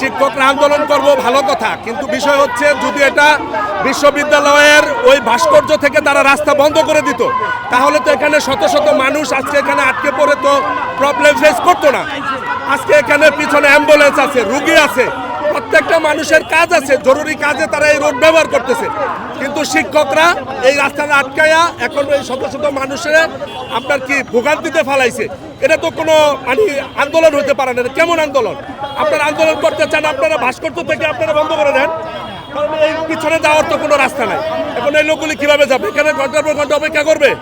শিক্ষকরা আন্দোলন করব, ভালো কথা। কিন্তু বিষয় হচ্ছে, যদি এটা বিশ্ববিদ্যালয়ের ওই ভাস্কর্য থেকে তারা রাস্তা বন্ধ করে দিত, তাহলে তো এখানে শত শত মানুষ আজকে এখানে আটকে পড়ে তো প্রবলেম ফেস করতো না। আজকে এখানে পিছনে অ্যাম্বুলেন্স আছে, রুগী আছে, প্রত্যেকটা মানুষের কাজ আছে, জরুরি কাজে তারা এই রোড ব্যবহার করতেছে। কিন্তু শিক্ষকরা এই রাস্তাটা আটকায়া এখন এই শত শত মানুষের আপনার কি ভোগান্তিতে ফালাইছে? এটা তো কোনো মানে আন্দোলন হতে পারে না। কেমন আন্দোলন? আপনারা আন্দোলন করতে চান, আপনারা ভাস্কর্য থেকে আপনারা বন্ধ করে দেন। এই পিছনে যাওয়ার তো কোনো রাস্তা নাই। এখন এই লোকগুলি কীভাবে যাবে? এখানে ঘণ্টার পর ঘণ্টা অপেক্ষা করবে।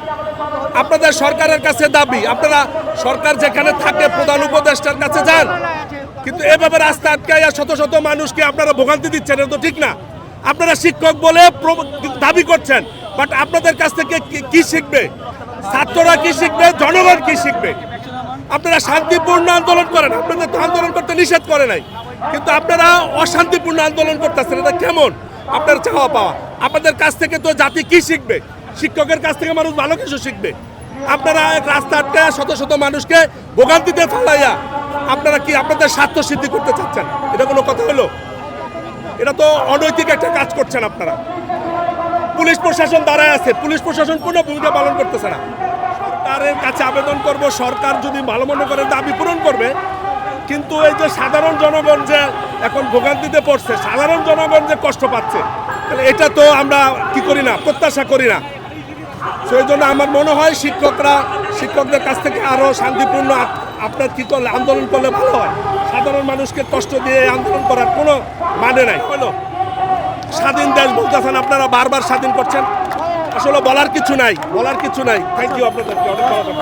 আপনাদের সরকারের কাছে দাবি, আপনারা সরকার যেখানে থাকে, প্রধান উপদেষ্টার কাছে যান। কিন্তু এভাবে রাস্তা আটকাইয়া শত শত মানুষকে আপনারা ভোগান্তি দিচ্ছেন, এটা তো ঠিক না। আপনারা শিক্ষক বলে দাবি করছেন বাট আপনাদের কাছ থেকে কি- শিখবে? ছাত্ররা কি শিখবে? জনগণ কি শিখবে? আপনারা শান্তিপূর্ণ আন্দোলন করেন, আপনাদের তো নিষেধ করে নাই। কিন্তু আপনারা অশান্তিপূর্ণ আন্দোলন করতেছেন, এটা কেমন? আপনার চাওয়া পাওয়া। আপনাদের কাছ থেকে তো জাতি কি শিখবে? শিক্ষকের কাছ থেকে মানুষ ভালো কিছু শিখবে। আপনারা রাস্তা আটকায় শত শত মানুষকে ভোগান্তিতে ফেলাইয়া আপনারা কি আপনাদের স্বার্থ সিদ্ধি করতে চাচ্ছেন? এটা কোনো কথা হলো? এটা তো অনৈতিক একটা কাজ করছেন আপনারা। পুলিশ প্রশাসন দাঁড়ায় আছে। পুলিশ প্রশাসন কোনো ভূমিকা পালন করতেছে না। সরকারের কাছে আবেদন করব, সরকার যদি ভালো মনে করে দাবি পূরণ করবে কিন্তু এই যে সাধারণ জনগণ যে এখন ভোগান্তিতে পড়ছে, সাধারণ জনগণ যে কষ্ট পাচ্ছে, তাহলে এটা তো আমরা কি করি না, প্রত্যাশা করি না। সেই জন্য আমার মনে হয় শিক্ষকরা, শিক্ষকদের কাছ থেকে আরও শান্তিপূর্ণ আপনার কি করলে, আন্দোলন করলে ভালো হয়। সাধারণ মানুষকে কষ্ট দিয়ে আন্দোলন করার কোনো মানে নাই। হলো, স্বাধীন দেশ বলতেছেন আপনারা, বারবার স্বাধীন করছেন। আসলে বলার কিছু নাই, বলার কিছু নাই। থ্যাংক ইউ আপনাদেরকে, অনেক ভালো